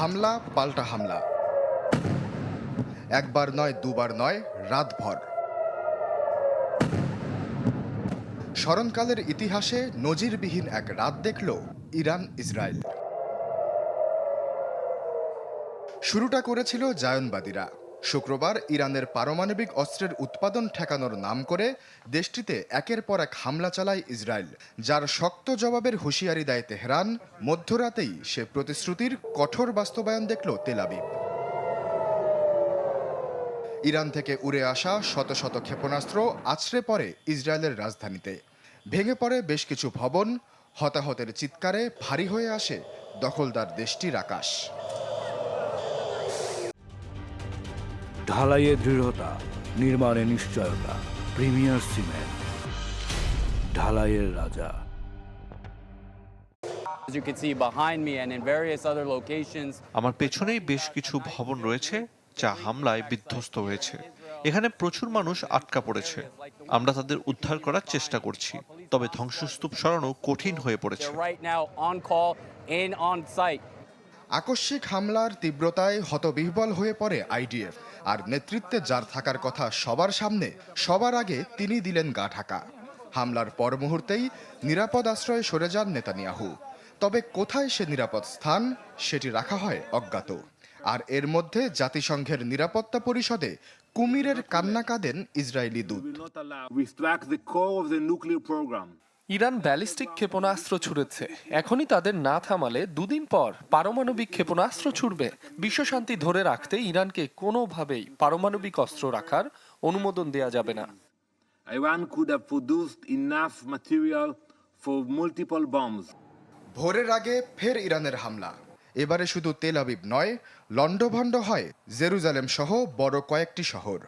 হামলা, পাল্টা হামলা। একবার নয়, দুবার নয়, রাতভর। স্মরণকালের ইতিহাসে নজিরবিহীন এক রাত দেখল ইরান, ইসরায়েল। শুরুটা করেছিল জায়নবাদীরা। শুক্রবার ইরানের পারমাণবিক অস্ত্রের উৎপাদন ঠেকানোর নাম করে দেশটিতে একের পর এক হামলা চালায় ইসরায়েল, যার শক্ত জবাবের হুঁশিয়ারি দেয় তেহরান। মধ্যরাতেই সে প্রতিশ্রুতির কঠোর বাস্তবায়ন দেখল তেলাবিব ইরান থেকে উড়ে আসা শত শত ক্ষেপণাস্ত্র আছড়ে পড়ে ইসরায়েলের রাজধানীতে। ভেঙে পড়ে বেশ কিছু ভবন, হতাহতের চিৎকারে ভারী হয়ে আসে দখলদার দেশটির আকাশ। ঢালাইয়ে দৃঢ়তা নির্মাণে নিশ্চয়তা প্রিমিয়ার সিমেন্ট ঢালাইয়ের রাজা। As you can see behind me and in various other locations, আমার পেছনেই বেশ কিছু ভবন রয়েছে যা হামলায় বিধ্বস্ত হয়েছে। এখানে প্রচুর মানুষ আটকা পড়েছে। আমরা তাদের উদ্ধার করার চেষ্টা করছি তবে ধ্বংসস্তূপ সরানো কঠিন হয়ে পড়েছে। আকস্মিক হামলার তীব্রতায় হতবিহ্বল হয়ে পড়ে আইডিএফ। আর নেতৃত্বে যার থাকার কথা সবার সামনে, সবার আগে তিনি দিলেন গা ঢাকা। হামলার পর মুহূর্তেই নিরাপদ আশ্রয়ে সরে যান নেতানিয়াহু। তবে কোথায় সে নিরাপদ স্থান, সেটি রাখা হয় অজ্ঞাত। আর এর মধ্যে জাতিসংঘের নিরাপত্তা পরিষদে কুমিরের কান্না কাঁদেন ইসরায়েলি দূত। ইরান ব্যালিস্টিক ক্ষেপণাস্ত্র ছুড়েছে। এখনই তাদের না থামালে দুদিন পর পারমাণবিক ক্ষেপণাস্ত্র ছুড়বে। বিশ্বশান্তি ধরে রাখতে ইরানকে কোনোভাবেই পারমাণবিক অস্ত্র রাখার অনুমোদন দেয়া যাবে না। Iran could have produced enough material for multiple bombs. ভোরের আগে ফের ইরানের হামলা। এবারে শুধু তেল আবিব নয় লন্ডভণ্ড হয় জেরুজালেম সহ বড় কয়েকটি শহর।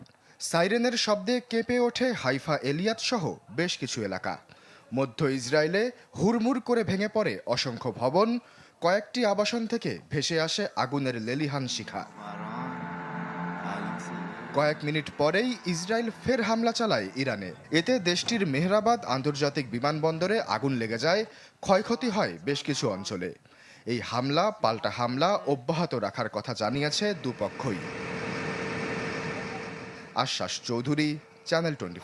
সাইরেনের শব্দে কেঁপে ওঠে হাইফা এলিয়াত সহ বেশ কিছু এলাকা। মধ্য ইসরায়েলে হুড়মুড় করে ভেঙে পড়ে অসংখ্য ভবন। কয়েকটি আবাসন থেকে ভেসে আসে আগুনের লেলিহান শিখা। কয়েক মিনিট পরেই ইসরায়েল ফের হামলা চালায় ইরানে। এতে দেশটির মেহরাবাদ আন্তর্জাতিক বিমানবন্দরে আগুন লেগে যায়, ক্ষয়ক্ষতি হয় বেশ কিছু অঞ্চলে। এই হামলা, পাল্টা হামলা অব্যাহত রাখার কথা জানিয়েছে দুপক্ষই। আশ্বাস চৌধুরী, চ্যানেল টোয়েন্টি